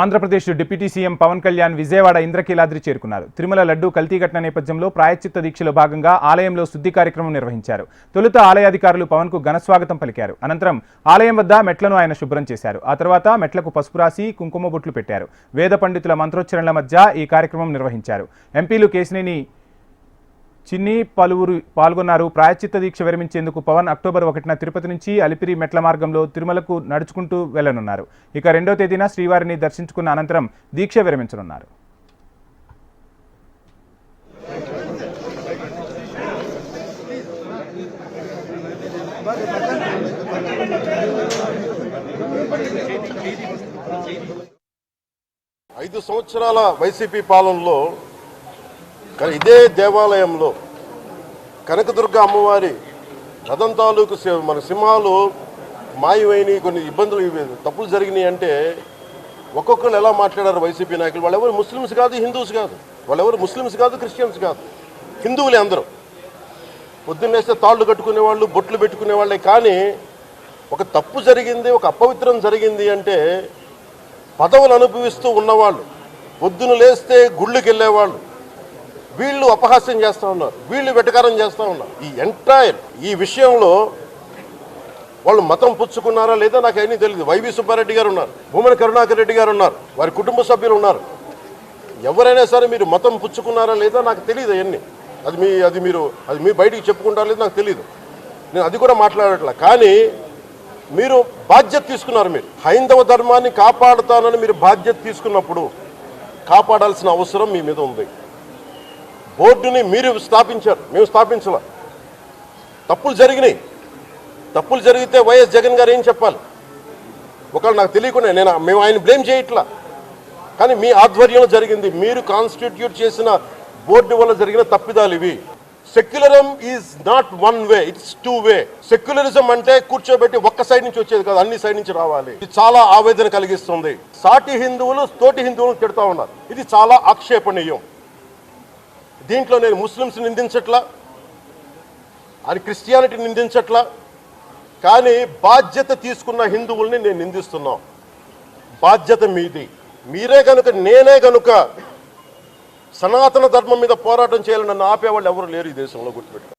Andhra Pradesh deputy CM Pawan Kalyan Vijayawada Indrakeeladri చేరుకున్నారు. తిరుమల లడ్డు కల్తీ ఘటన నేపథ్యంలో ప్రాయశ్చిత్త దీక్షలో భాగంగా ఆలయంలో శుద్ధి కార్యక్రమం నిర్వహించారు. తొలుత ఆలయాధికారులు పవన్కు ఘనస్వాగతం పలికారు. అనంతరం ఆలయం వద్ద మెట్లను ఆయన శుభ్రం చేశారు. ఆ తర్వాత మెట్లకు పసుపు రాసి కుంకుమ బొట్లు పెట్టారు. వేద పండితుల మంత్రోచ్చరణల మధ్య ఈ కార్యక్రమం నిర్వహించారు. ఎంపీలు కేశినేని చిన్ని పలువురు పాల్గొన్నారు. ప్రాయశ్చిత్త దీక్ష విరమించేందుకు పవన్ అక్టోబర్ ఒకటిన తిరుపతి నుంచి అలిపిరి మెట్ల మార్గంలో తిరుమలకు నడుచుకుంటూ వెళ్ళనున్నారు ఇక రెండో తేదీన శ్రీవారిని దర్శించుకున్న అనంతరం దీక్ష విరమించనున్నారు. ఐదు సంవత్సరాల వైసీపీ పాలనలో కానీ ఇదే దేవాలయంలో కనకదుర్గ అమ్మవారి రథం తాలూకు సి- మన సింహాలు మాయమైనవి కొన్ని ఇబ్బందులు తప్పులు జరిగినాయి అంటే ఒక్కొక్కరు ఎలా మాట్లాడారు వైసీపీ నాయకులు? వాళ్ళెవరు ముస్లిమ్స్ కాదు హిందూస్ కాదు. వాళ్ళెవరు ముస్లిమ్స్ కాదు క్రిస్టియన్స్ కాదు. హిందువులే అందరూ. పొద్దున్నేస్తే తాళ్ళు కట్టుకునే వాళ్ళు బొట్లు పెట్టుకునే వాళ్ళే. కానీ ఒక తప్పు జరిగింది ఒక అపవిత్రం జరిగింది అంటే పదవులు అనుభవిస్తూ ఉన్నవాళ్ళు పొద్దున లేస్తే గుళ్ళకి వెళ్ళేవాళ్ళు వీళ్ళు అపహాస్యం చేస్తూ ఉన్నారు వీళ్ళు వెటకారం చేస్తూ ఉన్నారు. ఈ ఎంటైర్ ఈ విషయంలో వాళ్ళు మతం పుచ్చుకున్నారా లేదా నాకు ఏమీ తెలియదు. వైవి సుబ్బారెడ్డి గారు ఉన్నారు భూమన కరుణాకర్ రెడ్డి గారు ఉన్నారు వారి కుటుంబ సభ్యులు ఉన్నారు. ఎవరైనా సరే మీరు మతం పుచ్చుకున్నారా లేదా నాకు తెలియదు అవన్నీ. అది మీ అది మీరు అది మీ బయటికి చెప్పుకుంటారా లేదా నాకు తెలియదు. నేను అది కూడా మాట్లాడట్లా. కానీ మీరు బాధ్యత తీసుకున్నారు మీరు. హైందవ ధర్మాన్ని కాపాడుతానని మీరు బాధ్యత తీసుకున్నప్పుడు కాపాడాల్సిన అవసరం మీ మీద ఉంది. బోర్డుని మీరు స్థాపించారు. మేము స్థాపించాల. తప్పులు జరిగినాయి. తప్పులు జరిగితే వైఎస్ జగన్ గారు ఏం చెప్పాలి? ఒకవేళ నాకు తెలియకుండా నేను మేము ఆయన బ్లేమ్ చేయట్లా. కానీ మీ ఆధ్వర్యంలో జరిగింది. మీరు కాన్స్టిట్యూట్ చేసిన బోర్డు వల్ల జరిగిన తప్పిదాలు ఇవి. Secularism is not one way it's two way secularism అంటే కూర్చోబెట్టి ఒక్క సైడ్ నుంచి వచ్చేది కాదు అన్ని సైడ్ నుంచి రావాలి. ఇది చాలా ఆవేదన కలిగిస్తుంది. సాటి హిందువులు తోటి హిందువులు తిడతా ఉన్నారు. ఇది చాలా ఆక్షేపణీయం. దీంట్లో నేను ముస్లిమ్స్ నిందించట్లా అది క్రిస్టియానిటీ నిందించట్లా కానీ బాధ్యత తీసుకున్న హిందువుల్ని నేను నిందిస్తున్నాం. బాధ్యత మీది. మీరే కనుక నేనే కనుక సనాతన ధర్మం మీద పోరాటం చేయాలని నన్ను ఆపేవాళ్ళు ఎవరు లేరు ఈ దేశంలో గుర్తుపెట్టుకో.